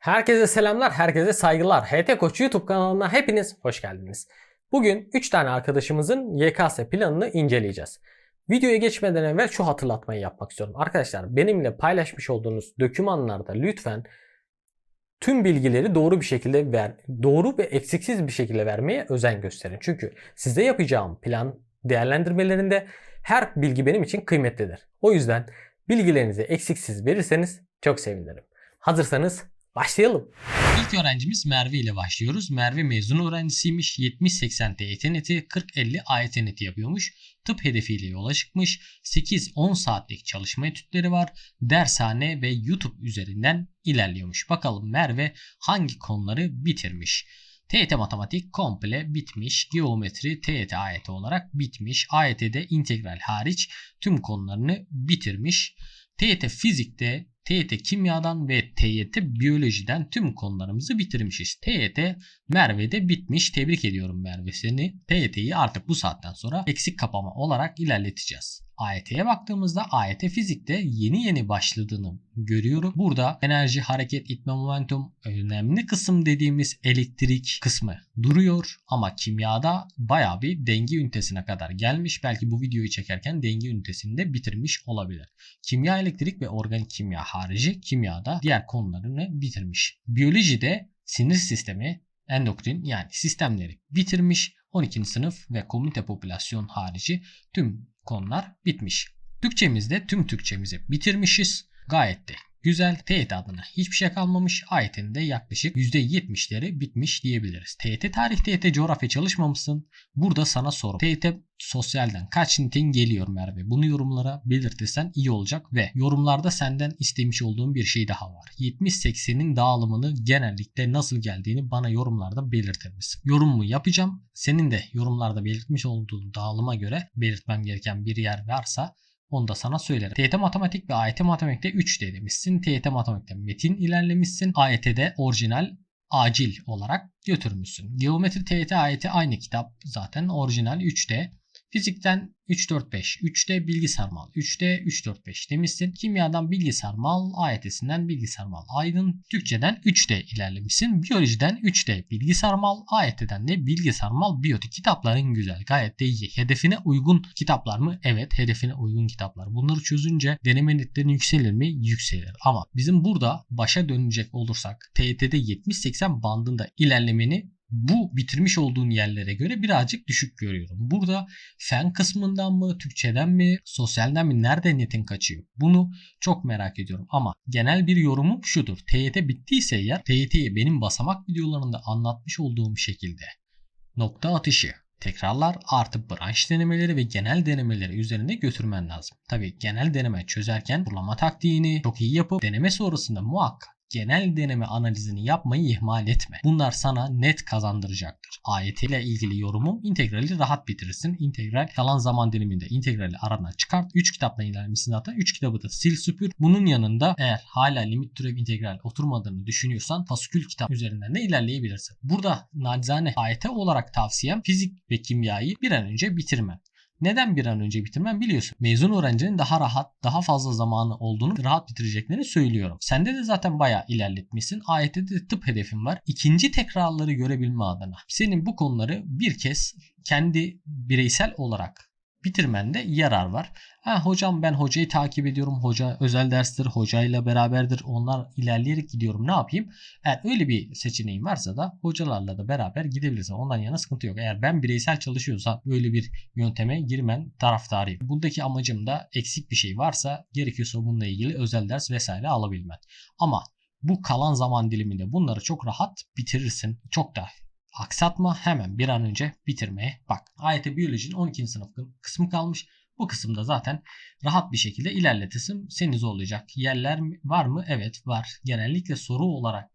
Herkese selamlar, herkese saygılar. HT Koç YouTube kanalına hepiniz hoş geldiniz. Bugün 3 tane arkadaşımızın YKS planını inceleyeceğiz. Videoya geçmeden evvel şu hatırlatmayı yapmak istiyorum. Arkadaşlar benimle paylaşmış olduğunuz dokümanlarda lütfen tüm bilgileri doğru bir şekilde ver, doğru ve eksiksiz bir şekilde vermeye özen gösterin. Çünkü size yapacağım plan değerlendirmelerinde her bilgi benim için kıymetlidir. O yüzden bilgilerinizi eksiksiz verirseniz çok sevinirim. Hazırsanız başlayalım. İlk öğrencimiz Merve ile başlıyoruz. Merve mezun öğrencisiymiş. 70-80 TYT neti, 40-50 AYT neti yapıyormuş. Tıp hedefiyle yola çıkmış. 8-10 saatlik çalışma etütleri var. Dershane ve YouTube üzerinden ilerliyormuş. Bakalım Merve hangi konuları bitirmiş? TYT matematik komple bitmiş. Geometri TYT AYT olarak bitmiş. AYT'de integral hariç tüm konularını bitirmiş. TYT fizikte, TYT kimyadan ve TYT biyolojiden tüm konularımızı bitirmişiz. TYT Merve'de bitmiş. Tebrik ediyorum Merve seni. TYT'yi artık bu saatten sonra eksik kapama olarak ilerleteceğiz. AYT'ye baktığımızda AYT fizikte yeni yeni başladığını görüyorum. Burada enerji, hareket, itme, momentum önemli kısım dediğimiz elektrik kısmı duruyor. Ama kimyada baya bir denge ünitesine kadar gelmiş. Belki bu videoyu çekerken denge ünitesini de bitirmiş olabilir. Kimya, elektrik ve organik kimya harici kimyada diğer konularını bitirmiş. Biyolojide sinir sistemi, endokrin yani sistemleri bitirmiş. 12. sınıf ve komünite popülasyon harici tüm konular bitmiş. Türkçemizde tüm Türkçemizi bitirmişiz. Gayet de güzel. TYT adına hiçbir şey kalmamış. AYT'nin de yaklaşık %70'leri bitmiş diyebiliriz. TYT tarih, TYT coğrafya çalışmamışsın. Burada sana soru. TYT sosyalden kaç nitin geliyor Merve? Bunu yorumlara belirtirsen iyi olacak ve yorumlarda senden istemiş olduğum bir şey daha var. 70-80'in dağılımını genellikle nasıl geldiğini bana yorumlarda belirtir misin? Yorumumu yapacağım. Senin de yorumlarda belirtmiş olduğun dağılıma göre belirtmem gereken bir yer varsa onu da sana söylerim. TYT matematik ve AYT matematikte 3D demişsin. TYT matematikte metin ilerlemişsin. AYT'de orijinal acil olarak götürmüşsün. Geometri TYT AYT aynı kitap zaten orijinal 3D. Fizikten 345, 3D bilgisayar mal, 3D 345 demişsin. Kimyadan bilgisayar mal, AYT'sinden bilgisayar mal aydın. Türkçeden 3D ilerlemişsin. Biyolojiden 3D bilgisayar mal, AYT'den de bilgisayar mal, biyotik kitapların güzel. Gayet de iyi. Hedefine uygun kitaplar mı? Evet hedefine uygun kitaplar. Bunları çözünce deneme netlerin yükselir mi? Yükselir. Ama bizim burada başa dönecek olursak TYT'de 70-80 bandında ilerlemeni bu bitirmiş olduğun yerlere göre birazcık düşük görüyorum. Burada fen kısmından mı, Türkçeden mi, sosyalden mi, nerede netin kaçıyor? Bunu çok merak ediyorum. Ama genel bir yorumum şudur. TYT bittiyse eğer TYT'yi benim basamak videolarında anlatmış olduğum şekilde nokta atışı, tekrarlar artı branş denemeleri ve genel denemeleri üzerinde götürmen lazım. Tabi genel deneme çözerken kurlama taktiğini çok iyi yapıp deneme sonrasında muhakkak genel deneme analizini yapmayı ihmal etme. Bunlar sana net kazandıracaktır. AYT ile ilgili yorumum integrali rahat bitirirsin. İntegral kalan zaman diliminde integrali aradan çıkart. 3 kitapla ilerlemişsin zaten. 3 kitabı da sil süpür. Bunun yanında eğer hala limit türev integral oturmadığını düşünüyorsan faskül kitap üzerinden de ilerleyebilirsin. Burada nacizane AYT olarak tavsiyem fizik ve kimyayı bir an önce bitirme. Neden bir an önce bitirmem biliyorsun. Mezun öğrencinin daha rahat, daha fazla zamanı olduğunu rahat bitireceklerini söylüyorum. Sende de zaten bayağı ilerletmişsin. AYT'de de tıp hedefin var. İkinci tekrarları görebilme adına. Senin bu konuları bir kez kendi bireysel olarak bitirmende yarar var. Ha, hocam ben hocayı takip ediyorum. Hoca özel derstir. Hocayla beraberdir. Onlar ilerleyerek gidiyorum. Ne yapayım? Eğer öyle bir seçeneğin varsa da hocalarla da beraber gidebilirsin. Ondan yana sıkıntı yok. Eğer ben bireysel çalışıyorsam böyle bir yönteme girmen taraftarıyım. Buradaki amacım da eksik bir şey varsa gerekiyorsa bununla ilgili özel ders vesaire alabilmen. Ama bu kalan zaman diliminde bunları çok rahat bitirirsin. Çok da aksatma hemen bir an önce bitirmeye bak. AYT biyolojinin 12. sınıf kısmı kalmış. Bu kısımda zaten rahat bir şekilde ilerletesim seni zorlayacak. Yerler var mı? Evet var. Genellikle soru olarak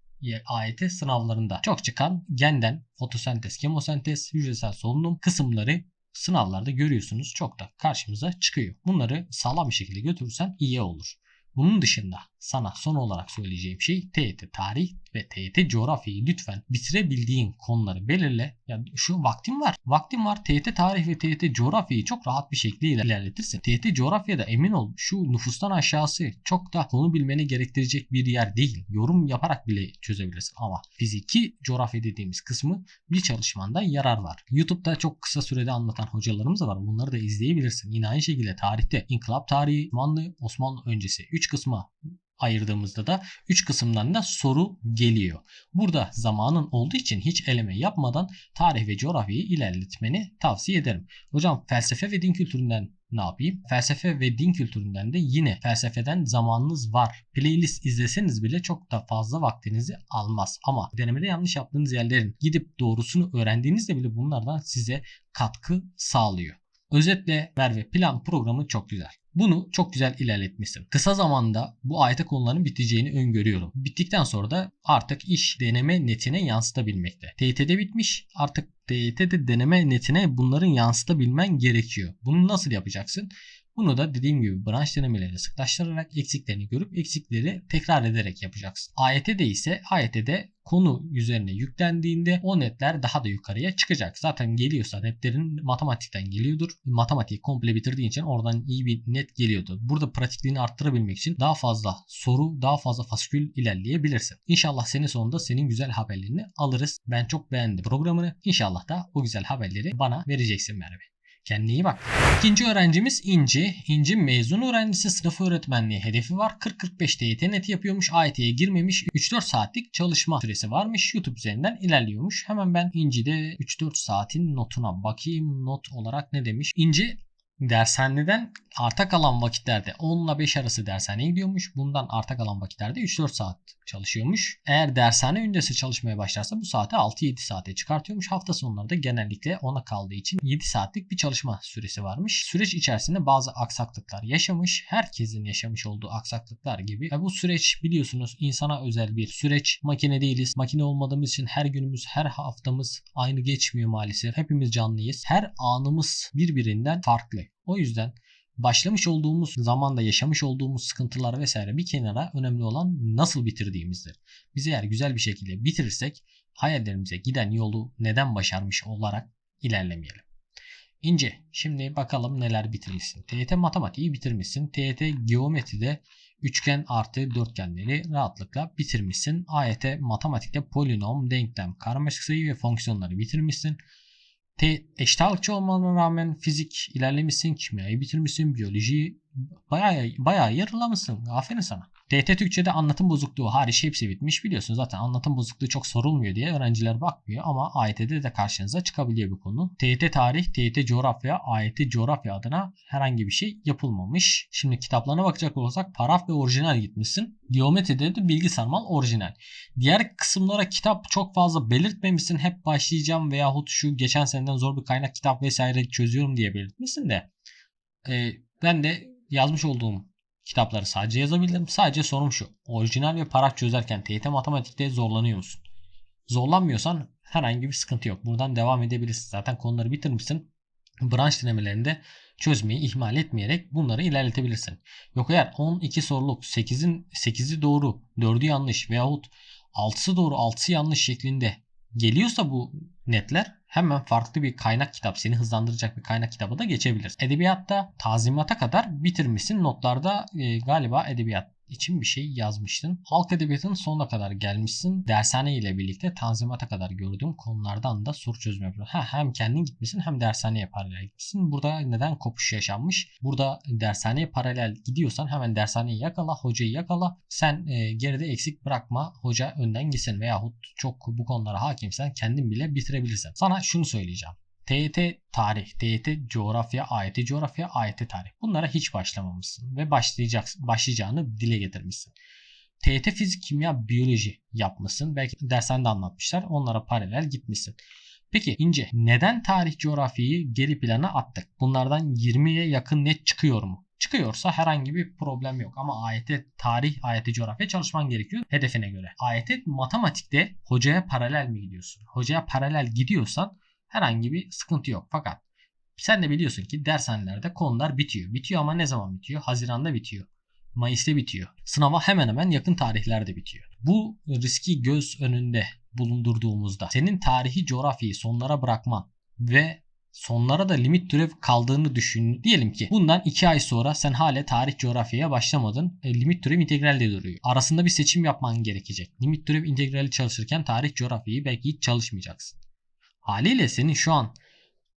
AYT sınavlarında çok çıkan genden fotosentez, kemosentez, hücresel solunum kısımları sınavlarda görüyorsunuz çok da karşımıza çıkıyor. Bunları sağlam bir şekilde götürürsen iyi olur. Bunun dışında sana son olarak söyleyeceğim şey TYT tarih ve TYT coğrafyayı lütfen bitirebildiğin konuları belirle. Ya şu vaktim var. Vaktim var. TYT tarih ve TYT coğrafyayı çok rahat bir şekilde ilerletirsin. TYT coğrafyada emin ol şu nüfustan aşağısı çok da konu bilmeni gerektirecek bir yer değil. Yorum yaparak bile çözebilirsin. Ama fiziki coğrafya dediğimiz kısmı bir çalışmanda yarar var. YouTube'da çok kısa sürede anlatan hocalarımız var. Bunları da izleyebilirsin. Yine aynı şekilde tarihte inkılap tarihi, Osmanlı, Osmanlı öncesi 3 kısma ayırdığımızda da 3 kısımdan da soru geliyor. Burada zamanın olduğu için hiç eleme yapmadan tarih ve coğrafyayı ilerletmeni tavsiye ederim. Hocam felsefe ve din kültüründen ne yapayım? Felsefe ve din kültüründen de yine felsefeden zamanınız var. Playlist izleseniz bile çok da fazla vaktinizi almaz. Ama denemede yanlış yaptığınız yerlerin gidip doğrusunu öğrendiğinizde bile bunlardan size katkı sağlıyor. Özetle Merve plan programı çok güzel. Bunu çok güzel ilerletmişsin. Kısa zamanda bu AYT konularının biteceğini öngörüyorum. Bittikten sonra da artık iş deneme netine yansıtabilmekte. TYT'de bitmiş artık TYT'de deneme netine bunların yansıtabilmen gerekiyor. Bunu nasıl yapacaksın? Bunu da dediğim gibi branş denemelerini sıklaştırarak eksiklerini görüp eksikleri tekrar ederek yapacaksın. AYT'de ise AYT'de konu üzerine yüklendiğinde o netler daha da yukarıya çıkacak. Zaten geliyorsa netlerin matematikten geliyordur. Matematiği komple bitirdiğin için oradan iyi bir net geliyordu. Burada pratikliğini arttırabilmek için daha fazla soru, daha fazla faskül ilerleyebilirsin. İnşallah senin sonunda senin güzel haberlerini alırız. Ben çok beğendim programını. İnşallah da o güzel haberleri bana vereceksin Merve. Kendine iyi bak. İkinci öğrencimiz İnci. İnci mezun öğrencisi sınıf öğretmenliği hedefi var. 40-45 TYT neti yapıyormuş. AYT'ye girmemiş. 3-4 saatlik çalışma süresi varmış. YouTube üzerinden ilerliyormuş. Hemen ben İnci'de 3-4 saatin notuna bakayım. Not olarak ne demiş? İnci dershaneden arta kalan vakitlerde 10 ile 5 arası dershaneye gidiyormuş. Bundan arta kalan vakitlerde 3-4 saat çalışıyormuş. Eğer dershane öncesi çalışmaya başlarsa bu saati 6-7 saate çıkartıyormuş. Hafta sonları da genellikle ona kaldığı için 7 saatlik bir çalışma süresi varmış. Süreç içerisinde bazı aksaklıklar yaşamış. Herkesin yaşamış olduğu aksaklıklar gibi. Ya bu süreç biliyorsunuz insana özel bir süreç. Makine değiliz. Makine olmadığımız için her günümüz, her haftamız aynı geçmiyor maalesef. Hepimiz canlıyız. Her anımız birbirinden farklı. O yüzden başlamış olduğumuz zamanda yaşamış olduğumuz sıkıntılar vesaire bir kenara önemli olan nasıl bitirdiğimizdir. Biz eğer güzel bir şekilde bitirirsek hayallerimize giden yolu neden başarmış olarak ilerlemeyelim. İnce. Şimdi bakalım neler bitirmişsin. TYT matematiği bitirmişsin. TYT geometride üçgen artı dörtgenleri rahatlıkla bitirmişsin. AYT matematikte polinom, denklem, karmaşık sayı ve fonksiyonları bitirmişsin. Te eşit ağırlıkçı olmana rağmen fizik ilerlemişsin, kimyayı bitirmişsin, biyolojiyi bayağı bayağı yarılamışsın. Aferin sana. TET Türkçe'de anlatım bozukluğu hariç hepsi bitmiş. Biliyorsun zaten anlatım bozukluğu çok sorulmuyor diye öğrenciler bakmıyor ama AYT'de de karşınıza çıkabiliyor bu konu. TYT tarih, TYT coğrafya, AYT coğrafya adına herhangi bir şey yapılmamış. Şimdi kitaplarına bakacak olursak paraf ve orijinal gitmişsin. Geometride de bilgi sarmal orijinal. Diğer kısımlara kitap çok fazla belirtmemişsin. Hep başlayacağım veyahut şu geçen seneden zor bir kaynak kitap vesaire çözüyorum diye belirtmişsin de. Ee, ben de yazmış olduğum kitapları sadece yazabildim. Sadece sorum şu. Orijinal ve paraf çözerken TYT matematikte zorlanıyor musun? Zorlanmıyorsan herhangi bir sıkıntı yok. Buradan devam edebilirsin. Zaten konuları bitirmişsin. Branş denemelerinde çözmeyi ihmal etmeyerek bunları ilerletebilirsin. Yok eğer 12 soruluk 8'in 8'i doğru 4'ü yanlış veyahut 6'sı doğru 6'sı yanlış şeklinde geliyorsa bu netler hemen farklı bir kaynak kitap seni hızlandıracak bir kaynak kitabı da geçebilir. Edebiyatta tazimata kadar bitirmişsin. Notlarda e, galiba edebiyat için bir şey yazmıştın. Halk edebiyatının sonuna kadar gelmişsin. Dershane ile birlikte tanzimata kadar gördüğüm konulardan da soru çözme yapıyorsun. Ha, hem kendin gitmişsin hem dershaneye paralel gitmişsin. Burada neden kopuş yaşanmış? Burada dershaneye paralel gidiyorsan hemen dershaneyi yakala, hocayı yakala. Sen e, geride eksik bırakma, hoca önden gitsin veyahut çok bu konulara hakimsen kendin bile bitirebilirsin. Sana şunu söyleyeceğim. TYT tarih, TYT coğrafya, AYT coğrafya, AYT tarih. Bunlara hiç başlamamışsın ve başlayacaksın, başlayacağını dile getirmişsin. TYT fizik, kimya, biyoloji yapmışsın. Belki dershanede anlatmışlar. Onlara paralel gitmişsin. Peki ince neden tarih coğrafyayı geri plana attık? Bunlardan 20'ye yakın net çıkıyor mu? Çıkıyorsa herhangi bir problem yok. Ama AYT tarih, AYT coğrafya çalışman gerekiyor hedefine göre. AYT matematikte hocaya paralel mi gidiyorsun? Hocaya paralel gidiyorsan herhangi bir sıkıntı yok. Fakat sen de biliyorsun ki dershanelerde konular bitiyor. Bitiyor ama ne zaman bitiyor? Haziranda bitiyor. Mayıs'ta bitiyor. Sınava hemen hemen yakın tarihlerde bitiyor. Bu riski göz önünde bulundurduğumuzda senin tarihi coğrafyayı sonlara bırakman ve sonlara da limit türev kaldığını düşün. Diyelim ki bundan 2 ay sonra sen hala tarih coğrafyaya başlamadın. E, limit türev integral de duruyor. Arasında bir seçim yapman gerekecek. Limit türev integrali çalışırken tarih coğrafyayı belki hiç çalışmayacaksın. Haliyle senin şu an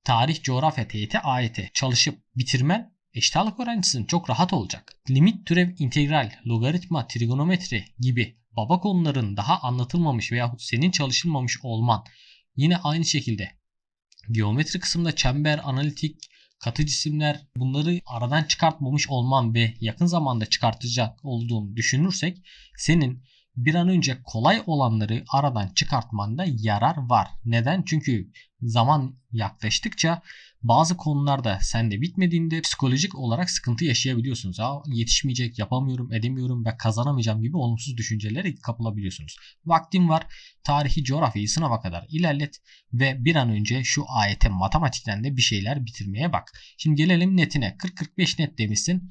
tarih, coğrafya, TYT, AYT çalışıp bitirmen eşit ağırlık öğrencisin. Çok rahat olacak. Limit, türev, integral, logaritma, trigonometri gibi baba konuların daha anlatılmamış veya senin çalışılmamış olman yine aynı şekilde geometri kısmında çember, analitik, katı cisimler bunları aradan çıkartmamış olman ve yakın zamanda çıkartacak olduğunu düşünürsek senin bir an önce kolay olanları aradan çıkartmanda yarar var. Neden? Çünkü zaman yaklaştıkça bazı konularda sende bitmediğinde psikolojik olarak sıkıntı yaşayabiliyorsunuz. Aa, yetişmeyecek, yapamıyorum, edemiyorum ve kazanamayacağım gibi olumsuz düşüncelere kapılabiliyorsunuz. Vaktin var. Tarihi, coğrafyayı sınava kadar ilerlet ve bir an önce şu AYT matematikten de bir şeyler bitirmeye bak. Şimdi gelelim netine. 40-45 net demişsin.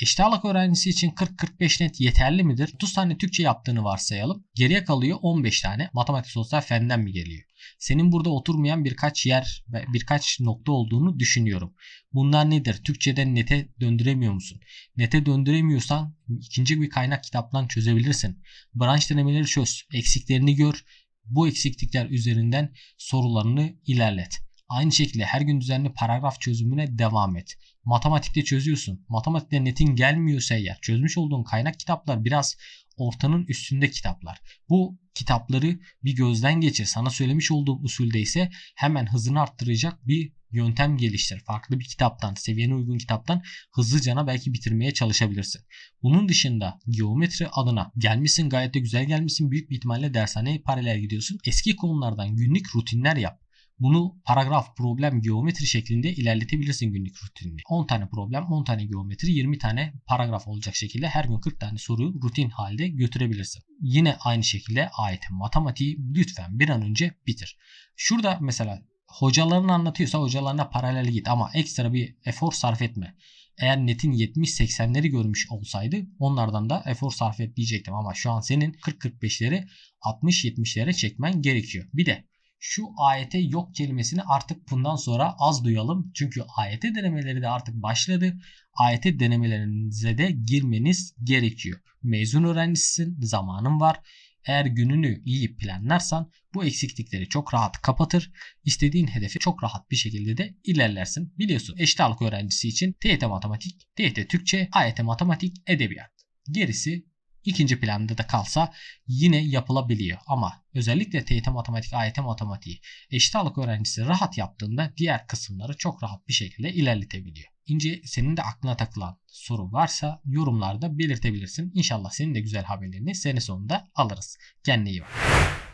Eşit ağırlık öğrencisi için 40-45 net yeterli midir? 30 tane Türkçe yaptığını varsayalım. Geriye kalıyor 15 tane. Matematik sosyal fenden mi geliyor? Senin burada oturmayan birkaç yer ve birkaç nokta olduğunu düşünüyorum. Bunlar nedir? Türkçeden nete döndüremiyor musun? Nete döndüremiyorsan ikinci bir kaynak kitaptan çözebilirsin. Branş denemeleri çöz. Eksiklerini gör. Bu eksiklikler üzerinden sorularını ilerlet. Aynı şekilde her gün düzenli paragraf çözümüne devam et. Matematikte çözüyorsun. Matematikte netin gelmiyorsa eğer çözmüş olduğun kaynak kitaplar biraz ortanın üstünde kitaplar. Bu kitapları bir gözden geçir. Sana söylemiş olduğum usulde ise hemen hızını arttıracak bir yöntem geliştir. Farklı bir kitaptan, seviyene uygun kitaptan hızlıcana belki bitirmeye çalışabilirsin. Bunun dışında geometri adına gelmişsin gayet de güzel gelmişsin. Büyük bir ihtimalle dershaneye paralel gidiyorsun. Eski konulardan günlük rutinler yap. Bunu paragraf, problem, geometri şeklinde ilerletebilirsin günlük rutinini. 10 tane problem, 10 tane geometri, 20 tane paragraf olacak şekilde her gün 40 tane soruyu rutin halde götürebilirsin. Yine aynı şekilde AYT matematiği lütfen bir an önce bitir. Şurada mesela hocalarını anlatıyorsa hocalarına paralel git ama ekstra bir efor sarf etme. Eğer netin 70-80'leri görmüş olsaydı onlardan da efor sarf et diyecektim ama şu an senin 40-45'leri 60-70'lere çekmen gerekiyor. Bir de şu AYT yok kelimesini artık bundan sonra az duyalım. Çünkü AYT denemeleri de artık başladı. AYT denemelerinize de girmeniz gerekiyor. Mezun öğrencisisin, zamanın var. Eğer gününü iyi planlarsan bu eksiklikleri çok rahat kapatır. İstediğin hedefi çok rahat bir şekilde de ilerlersin. Biliyorsun eşit öğrencisi için TYT matematik, TYT Türkçe, AYT matematik, edebiyat. Gerisi ikinci planda da kalsa yine yapılabiliyor. Ama özellikle TYT matematik, AYT matematiği eşit ağırlık öğrencisi rahat yaptığında diğer kısımları çok rahat bir şekilde ilerletebiliyor. İnce senin de aklına takılan soru varsa yorumlarda belirtebilirsin. İnşallah senin de güzel haberlerini sene sonunda alırız. Kendine iyi bak.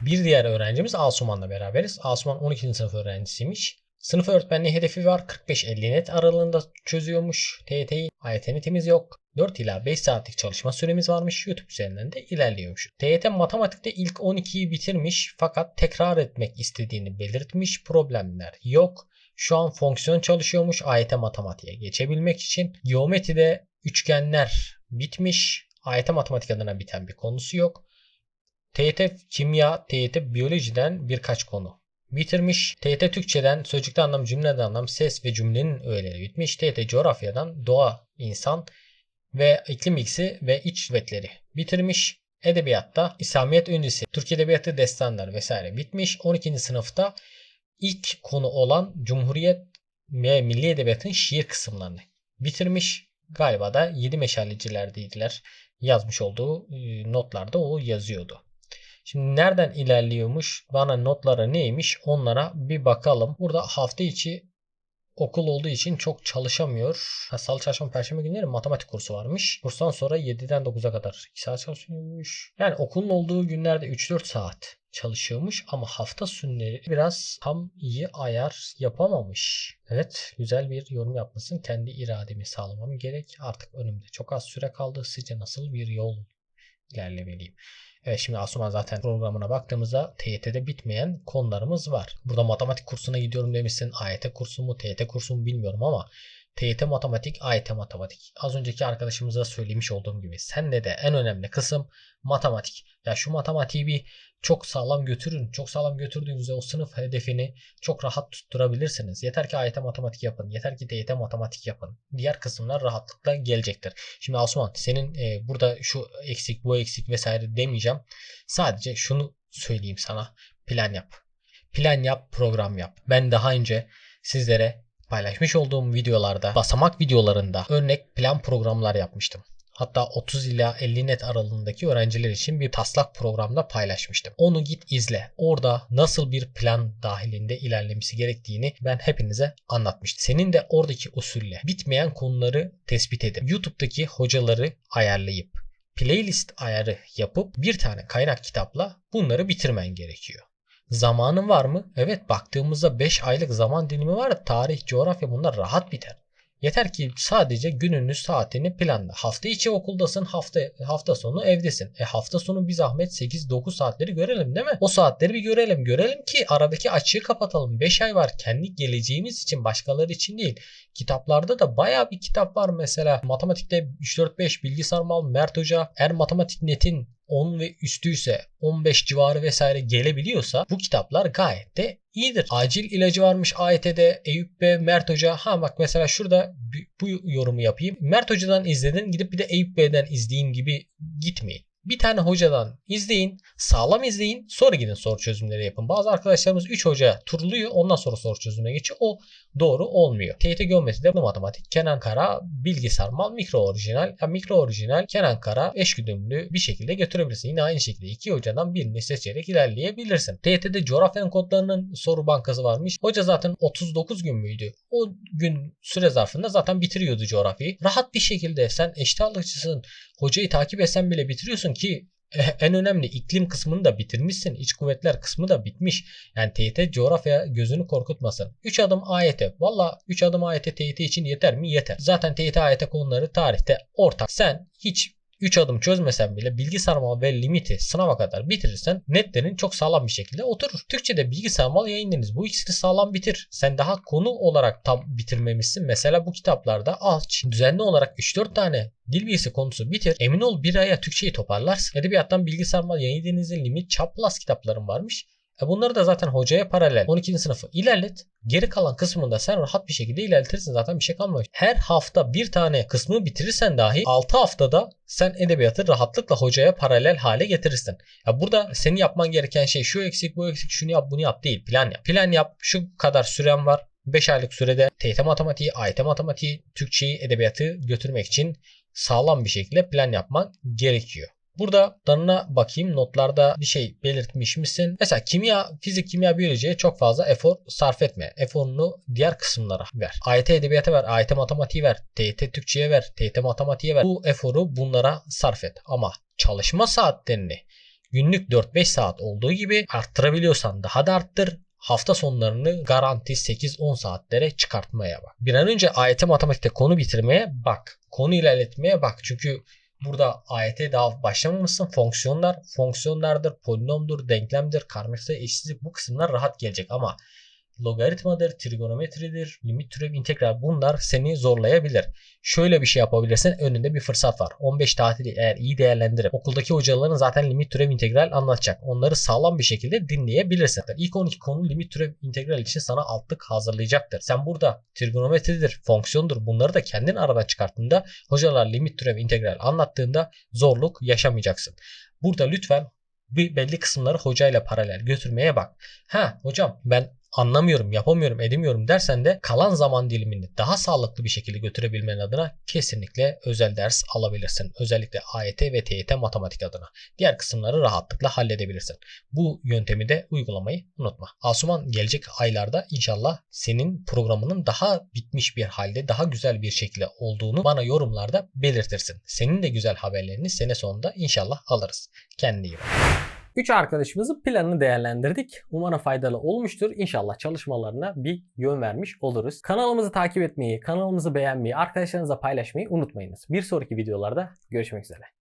Bir diğer öğrencimiz Asuman'la beraberiz. Asuman 12. sınıf öğrencisiymiş. Sınıf öğretmenliği hedefi var. 45-50 net aralığında çözüyormuş. TYT'yi, AYT netimiz yok. 4 ila 5 saatlik çalışma süremiz varmış. YouTube üzerinden de ilerliyormuş. TYT matematikte ilk 12'yi bitirmiş fakat tekrar etmek istediğini belirtmiş. Problemler yok. Şu an fonksiyon çalışıyormuş AYT matematiğe geçebilmek için. Geometride üçgenler bitmiş. AYT matematik adına biten bir konusu yok. TYT kimya, TYT biyolojiden birkaç konu bitirmiş. TYT Türkçeden sözcükte anlam, cümlede anlam, ses ve cümlenin öğeleri bitmiş. TYT coğrafyadan doğa, insan ve iklim bilgisi ve iç kuvvetleri bitirmiş. Edebiyatta İslamiyet öncesi, Türk Edebiyatı destanlar vesaire bitmiş. 12. sınıfta ilk konu olan Cumhuriyet ve Milli Edebiyatın şiir kısımlarını bitirmiş. Galiba da 7 meşalecilerdeydiler. Yazmış olduğu e, notlarda o yazıyordu. Şimdi nereden ilerliyormuş? Bana notlara neymiş? Onlara bir bakalım. Burada hafta içi okul olduğu için çok çalışamıyor. Ha, Salı, çarşamba, perşembe günleri matematik kursu varmış. Kurstan sonra 7'den 9'a kadar 2 saat çalışıyormuş. Yani okulun olduğu günlerde 3-4 saat çalışıyormuş ama hafta sünleri biraz tam iyi ayar yapamamış. Evet güzel bir yorum yapmasın. Kendi irademi sağlamam gerek. Artık önümde çok az süre kaldı. Sizce nasıl bir yol ilerlemeliyim? Evet şimdi Asuman zaten programına baktığımızda TYT'de bitmeyen konularımız var. Burada matematik kursuna gidiyorum demişsin. AYT kursu mu, TYT kursu mu bilmiyorum ama TYT matematik, AYT matematik. Az önceki arkadaşımıza söylemiş olduğum gibi sende de en önemli kısım matematik. Ya şu matematiği bir çok sağlam götürün. Çok sağlam götürdüğünüzde o sınıf hedefini çok rahat tutturabilirsiniz. Yeter ki AYT matematik yapın. Yeter ki TYT matematik yapın. Diğer kısımlar rahatlıkla gelecektir. Şimdi Asuman senin e, burada şu eksik bu eksik vesaire demeyeceğim. Sadece şunu söyleyeyim sana. Plan yap. Plan yap, program yap. Ben daha önce sizlere paylaşmış olduğum videolarda, basamak videolarında örnek plan programlar yapmıştım. Hatta 30 ila 50 net aralığındaki öğrenciler için bir taslak programda paylaşmıştım. Onu git izle. Orada nasıl bir plan dahilinde ilerlemesi gerektiğini ben hepinize anlatmıştım. Senin de oradaki usulle bitmeyen konuları tespit edip YouTube'daki hocaları ayarlayıp playlist ayarı yapıp bir tane kaynak kitapla bunları bitirmen gerekiyor. Zamanın var mı? Evet baktığımızda 5 aylık zaman dilimi var. Tarih, coğrafya bunlar rahat biter. Yeter ki sadece gününü, saatini planla. Hafta içi okuldasın, hafta hafta sonu evdesin. E hafta sonu bir zahmet 8-9 saatleri görelim değil mi? O saatleri bir görelim. Görelim ki aradaki açığı kapatalım. 5 ay var. Kendi geleceğimiz için, başkaları için değil. Kitaplarda da bayağı bir kitap var mesela. Matematikte 3-4-5 bilgisayar mal Mert Hoca eğer matematik netin 10 ve üstüyse 15 civarı vesaire gelebiliyorsa bu kitaplar gayet de iyidir. Acil ilacı varmış AYT'de Eyüp Bey, Mert Hoca. Ha bak mesela şurada bu yorumu yapayım. Mert Hoca'dan izledin gidip bir de Eyüp Bey'den izleyin gibi gitmeyin. Bir tane hocadan izleyin, sağlam izleyin, sonra gidin soru çözümleri yapın. Bazı arkadaşlarımız 3 hoca turluyor, ondan sonra soru çözümüne geçiyor. O doğru olmuyor. TYT Geometri'de bu matematik, Kenan Kara, Bilgi Sarmal, Mikro Orijinal, ya Mikro Orijinal, Kenan Kara eşgüdümlü bir şekilde götürebilirsin. Yine aynı şekilde iki hocadan birini seçerek ilerleyebilirsin. TYT'de coğrafyanın kodlarının soru bankası varmış. Hoca zaten 39 gün müydü? O gün süre zarfında zaten bitiriyordu coğrafyayı. Rahat bir şekilde sen eşit ağırlıkçısın. Hocayı takip etsen bile bitiriyorsun ki en önemli iklim kısmını da bitirmişsin. İç kuvvetler kısmı da bitmiş. Yani TYT coğrafya gözünü korkutmasın. 3 adım AYT. Valla 3 adım AYT TYT için yeter mi? Yeter. Zaten TYT AYT konuları tarihte ortak. Sen hiç 3 adım çözmesen bile bilgi sarmal ve limiti sınava kadar bitirirsen netlerin çok sağlam bir şekilde oturur. Türkçe'de bilgi sarmal yayınlarınız bu ikisini sağlam bitir. Sen daha konu olarak tam bitirmemişsin. Mesela bu kitaplarda aç. Düzenli olarak 3-4 tane dil bilgisi konusu bitir. Emin ol bir aya Türkçeyi toparlarsın. Edebiyattan bilgi sarmal yayın limit çaplas kitaplarım varmış. E bunları da zaten hocaya paralel 12. sınıfı ilerlet. Geri kalan kısmında sen rahat bir şekilde ilerletirsin. Zaten bir şey kalmamış. Her hafta bir tane kısmı bitirirsen dahi 6 haftada sen edebiyatı rahatlıkla hocaya paralel hale getirirsin. Ya burada senin yapman gereken şey şu eksik bu eksik şunu yap bunu yap değil. Plan yap. Plan yap. Şu kadar süren var. 5 aylık sürede TYT matematiği, AYT matematiği, Türkçeyi, edebiyatı götürmek için sağlam bir şekilde plan yapman gerekiyor. Burada danına bakayım notlarda bir şey belirtmiş misin? Mesela kimya, fizik, kimya, biyolojiye çok fazla efor sarf etme. Eforunu diğer kısımlara ver. AYT edebiyata ver, AYT matematiği ver, TYT Türkçe'ye ver, TYT matematiğe ver. Bu eforu bunlara sarf et. Ama çalışma saatlerini günlük 4-5 saat olduğu gibi arttırabiliyorsan daha da arttır hafta sonlarını garanti 8-10 saatlere çıkartmaya bak. Bir an önce AYT matematikte konu bitirmeye bak. Konu ilerletmeye bak. Çünkü Burada AYT daha başlamamışsın. Fonksiyonlar, fonksiyonlardır, polinomdur, denklemdir, karmaşık sayı, eşitsizlik bu kısımlar rahat gelecek ama logaritmadır, trigonometridir, limit türev, integral bunlar seni zorlayabilir. Şöyle bir şey yapabilirsin. Önünde bir fırsat var. 15 tatili eğer iyi değerlendirip okuldaki hocaların zaten limit türev integral anlatacak. Onları sağlam bir şekilde dinleyebilirsin. İlk 12 konu limit türev integral için sana altlık hazırlayacaktır. Sen burada trigonometridir, fonksiyondur bunları da kendin aradan çıkarttığında hocalar limit türev integral anlattığında zorluk yaşamayacaksın. Burada lütfen bir belli kısımları hocayla paralel götürmeye bak. Ha hocam ben anlamıyorum, yapamıyorum, edemiyorum dersen de kalan zaman dilimini daha sağlıklı bir şekilde götürebilmen adına kesinlikle özel ders alabilirsin. Özellikle AYT ve TYT matematik adına. Diğer kısımları rahatlıkla halledebilirsin. Bu yöntemi de uygulamayı unutma. Asuman gelecek aylarda inşallah senin programının daha bitmiş bir halde, daha güzel bir şekilde olduğunu bana yorumlarda belirtirsin. Senin de güzel haberlerini sene sonunda inşallah alırız. Kendine iyi bak. 3 arkadaşımızın planını değerlendirdik. Umarım faydalı olmuştur. İnşallah çalışmalarına bir yön vermiş oluruz. Kanalımızı takip etmeyi, kanalımızı beğenmeyi, arkadaşlarınızla paylaşmayı unutmayınız. Bir sonraki videolarda görüşmek üzere.